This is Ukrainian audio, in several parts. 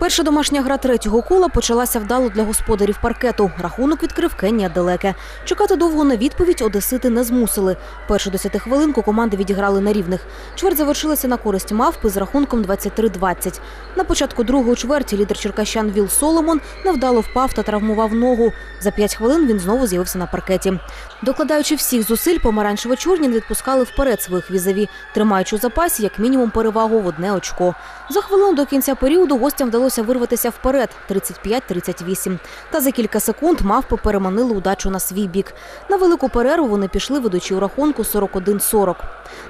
Перша домашня гра третього кола почалася вдало для господарів паркету. Рахунок відкрив Кенія Далеке. Чекати довго на відповідь одесити не змусили. Першу десятихвилинку команди відіграли на рівних. Чверть завершилася на користь мавпи з рахунком 23-20. На початку другої чверті лідер черкащан Віл Соломон невдало впав та травмував ногу. За п'ять хвилин він знову з'явився на паркеті. Докладаючи всіх зусиль, помаранчево-чорні відпускали вперед своїх візаві, тримаючи у запасі як мінімум перевагу в одне очко. За хвилину до кінця періоду гостям вдалося вирватися вперед 35-38. Та за кілька секунд мавпи переманили удачу на свій бік. На велику перерву вони пішли, ведучи у рахунку 41-40.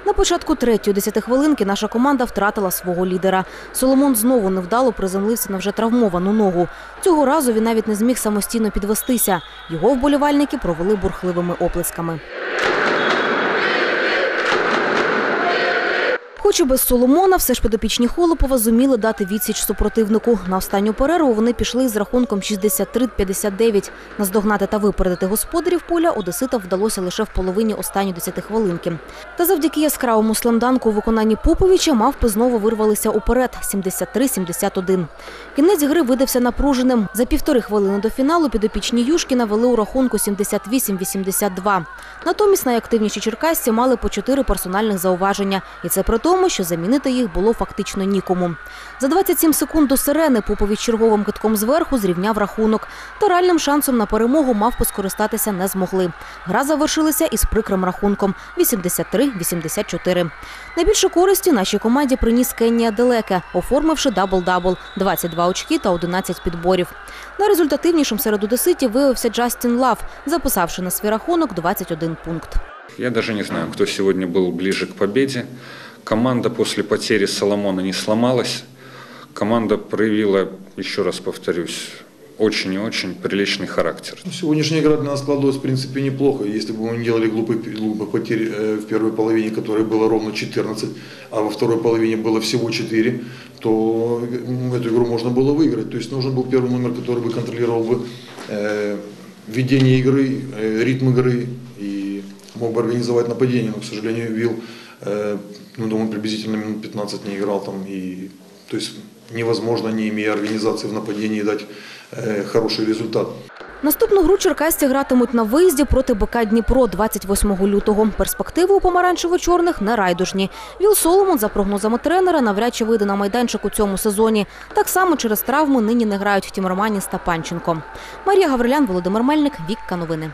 На початку третьої десятихвилинки наша команда втратила свого лідера. Соломон знову невдало приземлився на вже травмовану ногу. Цього разу він навіть не зміг самостійно підвестися. Його вболівальники провели бурхливими оплесками. Хоч і без Соломона, все ж підопічні Холопова зуміли дати відсіч супротивнику. На останню перерву вони пішли з рахунком 63-59. Наздогнати та випередити господарів поля одеситам вдалося лише в половині останньої десятихвилинки. Та завдяки яскравому слемданку у виконанні Поповича мавпи знову вирвалися уперед 73-71. Кінець гри видався напруженим. За півтори хвилини до фіналу підопічні Юшкіна вели у рахунку 78-82. Натомість найактивніші черкасці мали по чотири персональних зауваження. І це при тому, що замінити їх було фактично нікому. За 27 секунд до сирени Попович черговим китком зверху зрівняв рахунок. Та реальним шансом на перемогу мавпи скористатися не змогли. Гра завершилася із прикрим рахунком 83-84. Найбільше користі нашій команді приніс Кенія Делеке, оформивши дабл-дабл – 22 очки та 11 підборів. Найрезультативнішим серед одеситів виявився Джастін Лав, записавши на свій рахунок 21 пункт. Я даже не знаю, кто сегодня был ближе к победе. Команда после потери Соломона не сломалась. Команда проявила, еще раз повторюсь, очень и очень приличный характер. Ну, Сегодняшняя игра для нас складывалась, в принципе, неплохо. Если бы мы не делали глупых, глупых потерь э, в первой половине, которой было ровно 14, а во второй половине было всего 4, то эту игру можно было выиграть. То есть нужен был первый номер, который бы контролировал бы э, ведение игры, э, ритм игры и мог бы организовать нападение. Но, к сожалению, Вилл, э, ну, думаю, приблизительно минут 15 не играл там. И, то есть невозможно, не имея организации в нападении, дать э, хороший результат. Наступну гру черкасці гратимуть на виїзді проти БК Дніпро 28 лютого. Перспективи у помаранчево-чорних не райдужні. Віл Соломон, за прогнозами тренера, навряд чи вийде на майданчик у цьому сезоні. Так само через травми нині не грають Тімерманіс та Панченко. Марія Гаврилян, Володимир Мельник, Вікка Новини.